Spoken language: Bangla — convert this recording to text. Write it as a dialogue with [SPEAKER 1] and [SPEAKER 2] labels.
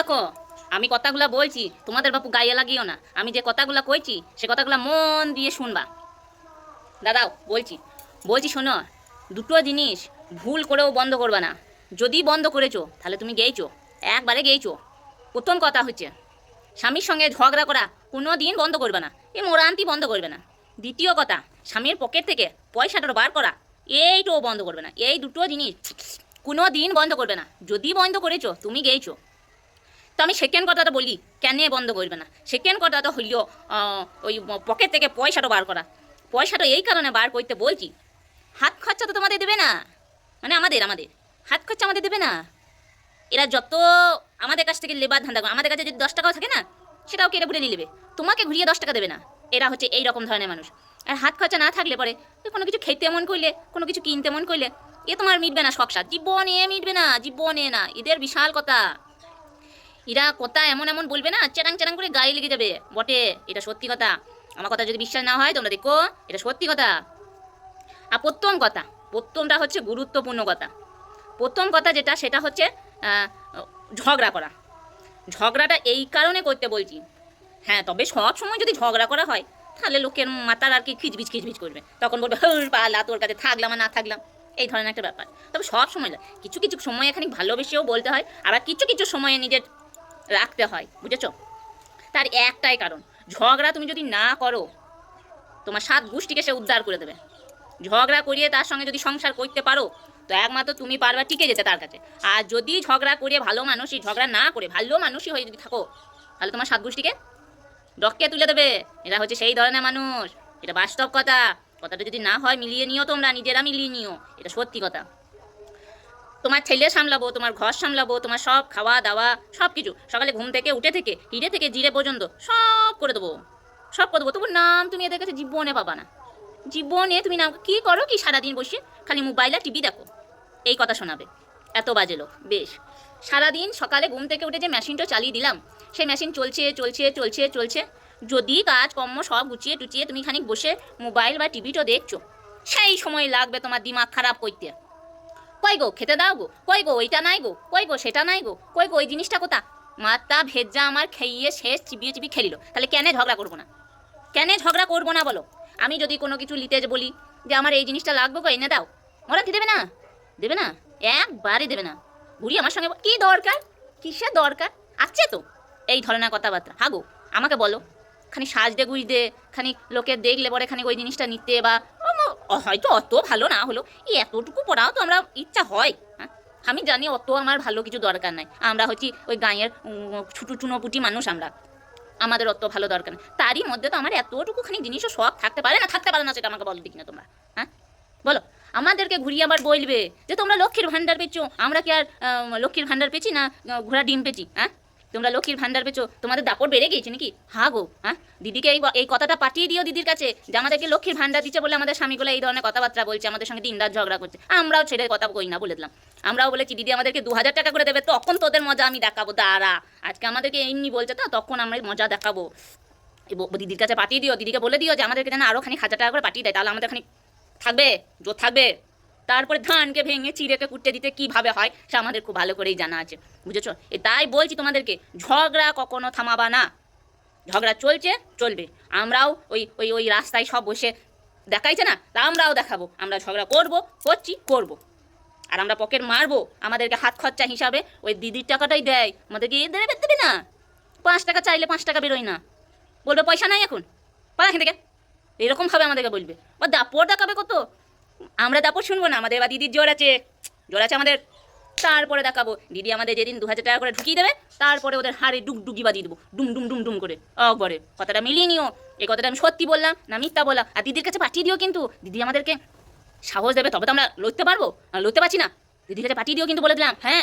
[SPEAKER 1] দেখো, আমি কথাগুলো বলছি, তোমাদের বাপু গায়ে লাগিও না। আমি যে কথাগুলো কইছি, সে কথাগুলো মন দিয়ে শুনবা। দাদাও, বলছি। বলছি শোনো, দুটো জিনিস ভুল করেও বন্ধ করবে না। যদি বন্ধ করেছ, তাহলে তুমি গেইছো। একবারে গেইছো। প্রথম কথা হচ্ছে, স্বামীর সঙ্গে ঝগড়া করা কোনো দিন বন্ধ করবে না। এ মোরান্তি বন্ধ করবে না। দ্বিতীয় কথা, স্বামীর পকেট থেকে পয়সাটা বার করা, এইটাও বন্ধ করবে না। এই দুটো জিনিস কোনো দিন বন্ধ করবে না। যদি বন্ধ করেছ, তুমি গেইছো। তো আমি সেকেন্ড কথাটা বলি, কেন বন্ধ করবে না। সেকেন্ড কথাটা হইল ওই পকেট থেকে পয়সাটা বার করা। পয়সাটা এই কারণে বার করতে বলছি, হাত খরচা তো তোমাদের দেবে না। মানে আমাদের আমাদের। হাত খরচা আমাদের দেবে না। এরা যত আমাদের কাছ থেকে লেবার ধান্দা করে, আমাদের কাছে যদি দশ টাকাও থাকে না, সেটাও কেটে বুড়ে নিয়ে নেবে। তোমাকে ঘুরিয়ে দশ টাকা দেবে না। এরা হচ্ছে এই রকম ধরনের মানুষ। আর হাত খরচা না থাকলে পরে কোনো কিছু খেতে মন করলে, কোনো কিছু কিনতে মন করলে, এ তোমার মিটবে না শখসাদ জীবনে মিটবে না, জীবনে না। এদের বিশাল কথা। এরা কথা এমন এমন বলবে না চেরাং চেরাং করে গায়ে লেগে যাবে। বটে, এটা সত্যি কথা। আমার কথা যদি বিশ্বাস না হয়, তোমরা দেখো, এটা সত্যি কথা। আর প্রথম কথা, প্রথমটা হচ্ছে গুরুত্বপূর্ণ কথা। প্রথম কথা যেটা, সেটা হচ্ছে ঝগড়া করা। ঝগড়াটা এই কারণে করতে বলছি। হ্যাঁ তবে সব সময় যদি ঝগড়া করা হয়, তাহলে লোকের মাথার আর কি খিচবিচ খিচবিচ করবে। তখন বলবে হর পালা, তোর কাছে থাকলাম না থাকলাম। এই ধরনের একটা ব্যাপার। তবে সব সময় কিছু কিছু সময় এখানে ভালোবেসেও বলতে হয়, আবার কিছু কিছু সময়ে নিজের রাখতে হয়, বুঝেছ? তার একটাই কারণ, ঝগড়া তুমি যদি না করো, তোমার সাত গোষ্ঠীকে সে উদ্ধার করে দেবে। ঝগড়া করিয়ে তার সঙ্গে যদি সংসার করতে পারো, তো একমাত্র তুমি পারবা টিকে যেতে তার কাছে। আর যদি ঝগড়া করিয়ে ভালো মানুষই, ঝগড়া না করে ভালো মানুষই হয়ে যদি থাকো, তাহলে তোমার সাত গোষ্ঠীকে ডককে তুলে দেবে। এরা হচ্ছে সেই ধরনের মানুষ। এটা বাস্তব কথা। কথাটা যদি না হয়, মিলিয়ে নিও তোমরা, নিজেরা মিলিয়ে নিও। এটা সত্যি কথা। তোমার ছেলে সামলাবো, তোমার ঘর সামলাবো, তোমার সব খাওয়া দাওয়া সব কিছু সকালে ঘুম থেকে, উঠে থেকে, হিরে থেকে, জিরে পর্যন্ত সব করে দেবো। সব করে দেবো। তবু নাম তুমি এদের কাছে জীবনে পাবা না। জীবনে তুমি নাম কি করো কি সারাদিন বসে? খালি মোবাইল আর টিভি দেখো। এই কথা শোনাবে। এত বাজে লোক, বেশ। সারাদিন সকালে ঘুম থেকে উঠে যে মেশিনটা চালিয়ে দিলাম, সেই মেশিন চলছে চলছে চলছে চলছে। যদি কাজ কর্ম সব গুছিয়ে টুচিয়ে তুমি খানিক বসে মোবাইল বা টিভিটা দেখছ, সেই সময় লাগবে তোমার দিমাগ খারাপ করতে। কই গো খেতে দাও গো কই গো ওইটা নাই গো কই গো সেটা নাই গো কই গো ওই জিনিসটা কোথা মাথা ভেজা আমার খেয়ে শেষ চিবিয়ে চিবিয়ে খেলিল। তাহলে কেন ঝগড়া করব না? কেন ঝগড়া করব না বলো? আমি যদি কোনো কিছু যে বলি যে আমার এই জিনিসটা লাগবে গো এনে দাও। ওরা দেবে না? দেবে না? একবারই দেবে না। বুড়ি আমার সঙ্গে কি দরকার? কিসের দরকার? আছে তো। এই ধরনের কথাবার্তা। হাগো, আমাকে বলো। খানি সাজদে গুজদে খানি লোকে দেখলে পরে খানি ওই জিনিসটা নিতে বা হয়তো অত ভালো না হলো এই এতটুকু পড়াও তো আমরা ইচ্ছা হয়। হ্যাঁ? আমি জানি অত আমার ভালো কিছু দরকার নাই। আমরা হচ্ছি ওই গাঁয়ের ছুটু চুনোপুটি মানুষ আমরা। আমাদের অত ভালো দরকার নেই। তারই মধ্যে তো আমার এতটুকু খানি জিনিসও শখ থাকতে পারে না, থাকতে পারে না, সেটা আমাকে বলো দেখি না তোমরা। হ্যাঁ? বলো, আমাদেরকে ঘুরিয়ে আবার বলবে যে তোমরা লক্ষ্মীর ভাণ্ডার পেয়েছ। আমরা কি আর লক্ষ্মীর ভাণ্ডার পেয়েছি না ঘোড়া ডিম পেয়েছি? হ্যাঁ? তোমরা লক্ষ্মীর ভান্ডার পেয়েছ তোমাদের দাপট বেড়ে গিয়েছে নাকি? হা গো হ্যাঁ? দিদিকে এই এই কথাটা পাঠিয়ে দিও দিদির কাছে। যে আমাদেরকে লক্ষ্মীর ভান্ডার দিচ্ছে বলে আমাদের স্বামীগুলো এই ধরনের কথাবার্তা বলছে, আমাদের সঙ্গে দিনরাত ঝগড়া করছে। আমরাও ছেড়ে কথা কই না বলে দিলাম। আমরাও বলেছি, দিদি আমাদেরকে দু হাজার টাকা করে দেবে, তখন তোদের মজা আমি দেখাবো, দাঁড়া। আজকে আমাদেরকে এমনি বলছে তো, তখন আমরা মজা দেখাবো। দিদির কাছে পাঠিয়ে দিও, দিদিকে বলে দিও যে, আমাদেরকে যেন আরও খানি হাজার টাকা করে পাঠিয়ে দেয়, তাহলে আমাদের খানি থাকবে, জোর থাকবে। তারপরে ধানকে ভেঙে, চিড়েকে কুটতে দিতে কীভাবে হয়, সে আমাদের খুব ভালো করেই জানা আছে। বুঝেছ? এ তাই বলছি তোমাদেরকে, ঝগড়া কখনো থামাবা না। ঝগড়া চলছে, চলবে। আমরাও ওই ওই ওই রাস্তায় সব বসে দেখাইছে না? তা আমরাও দেখাবো। আমরা ঝগড়া করব, করছি, করব। আর আমরা পকেট মারবো, আমাদেরকে হাত খরচা হিসাবে ওই দিদির টাকাটাই দেয়। আমাদেরকে এ দেবে দেবে না। পাঁচ টাকা চাইলে পাঁচ টাকা বেরোয় না। বলবে, পয়সা নাই এখন? পালা এখান থেকে। এরকমভাবে আমাদেরকে বলবে। বা দাপড় দেখাবে কত? আমরা তারপর শুনব না, আমাদের বা দিদির জোর আছে। জোর আছে আমাদের। তারপরে দেখাবো। দিদি আমাদের যেদিন দু হাজার টাকা করে ঢুকিয়ে দেবে, তারপরে ওদের হাড়ে ডুক বাজিয়ে দেবো। ডুম ডুম ডুম ডুম করে। অকবরে কথাটা মিলিয়ে নিও। এই কথাটা আমি সত্যি বললাম, না মিথ্যা বললাম। আর দিদির কাছে পাঠিয়ে দিও কিন্তু। দিদি আমাদেরকে সাহস দেবে, তবে তো আমরা লড়তে পারব। লড়তে পারছি না। দিদির কাছে পাঠিয়ে দিও কিন্তু বলে দিলাম। হ্যাঁ